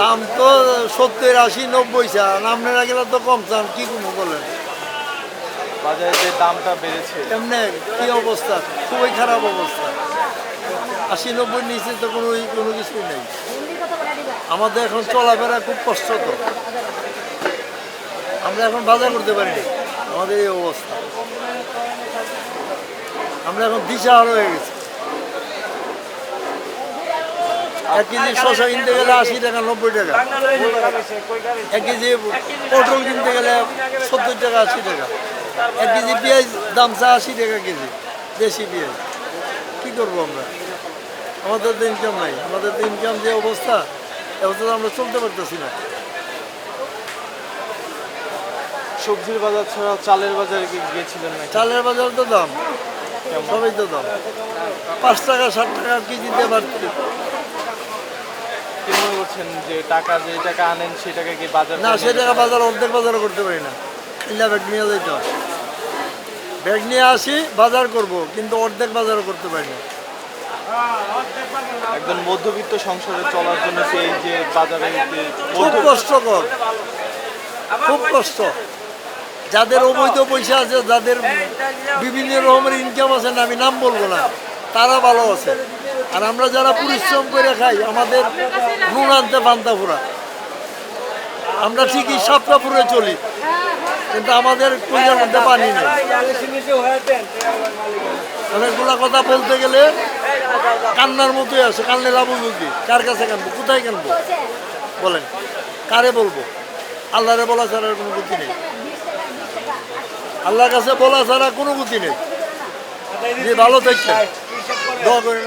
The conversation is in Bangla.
দাম তো সত্তর আশি নব্বই চান আপনারা গেলে তো কম চান কি কোনো বলেন? বাজারে যে দামটা বেড়েছে। এমনি কি অবস্থা? খুবই খারাপ অবস্থা। আশি নব্বই নিচে তো কোনো কোনো কিছুই নেই। আমাদের এখন চলাফেরা খুব কষ্ট তো আমরা এখন বাজার করতে পারিনি। আমাদের এই অবস্থা। আমরা এখন দিশাহারা হয়ে গেছি। এক কেজি শশা কিনতে গেলে আশি টাকা নব্বই টাকা। এক কেজি পটল কিনতে গেলে সত্তর টাকা আশি টাকা। এক কেজি পেঁয়াজ দাম চা আশি টাকা কেজি দেশি পেঁয়াজ। কী করব আমরা? আমাদের তো ইনকাম নাই। আমাদের তো ইনকাম যে অবস্থা এ অবস্থা তো আমরা চলতে পারতেছি না। সবজির বাজার ছাড়া চালের বাজারে কি গিয়েছিলেন চালের বাজার তো দাম সবই তো দাম। পাঁচ টাকা ষাট টাকা কেজিতে বাড়ছে কি মনে করছেন যে টাকা যে টাকা আনেন সেই টাকা কি বাজার না সে টাকা বাজার অর্ধেক বাজার করতে পারি না। কিনলে ব্যাগ নিয়ে যাইতে হয়। ব্যাগ নিয়ে আসি বাজার করব কিন্তু অর্ধেক বাজারও করতে পারি না। একজন মধ্যবিত্ত সংসারে চলার জন্য এই যে বাজারে খুব কষ্টকর। খুব কষ্ট। যাদের অবৈধ পয়সা আছে যাদের বিভিন্ন রকমের ইনকাম আছে না আমি নাম বলব না তারা ভালো আছে। আর আমরা যারা পরিশ্রম করে খাই, আমাদের নুন আনতে বান্তা পুরা আমরা ঠিকই সাপটা পুরে চলি, কিন্তু আমাদের কইয়ার মধ্যে পানি নেই। অনেকগুলা কথা বলতে গেলে কান্নার মতোই আছে। কান্নের লাভ বুঝি কার কাছে কানবো? কোথায় কানবো? বলেন, কারে বলব? আল্লাহরে বলা ছাড়া কোনো গতি নেই। আল্লাহর কাছে বলা ছাড়া কোনো গতি নেই। যে ভালো থাকছে দোয়া করেন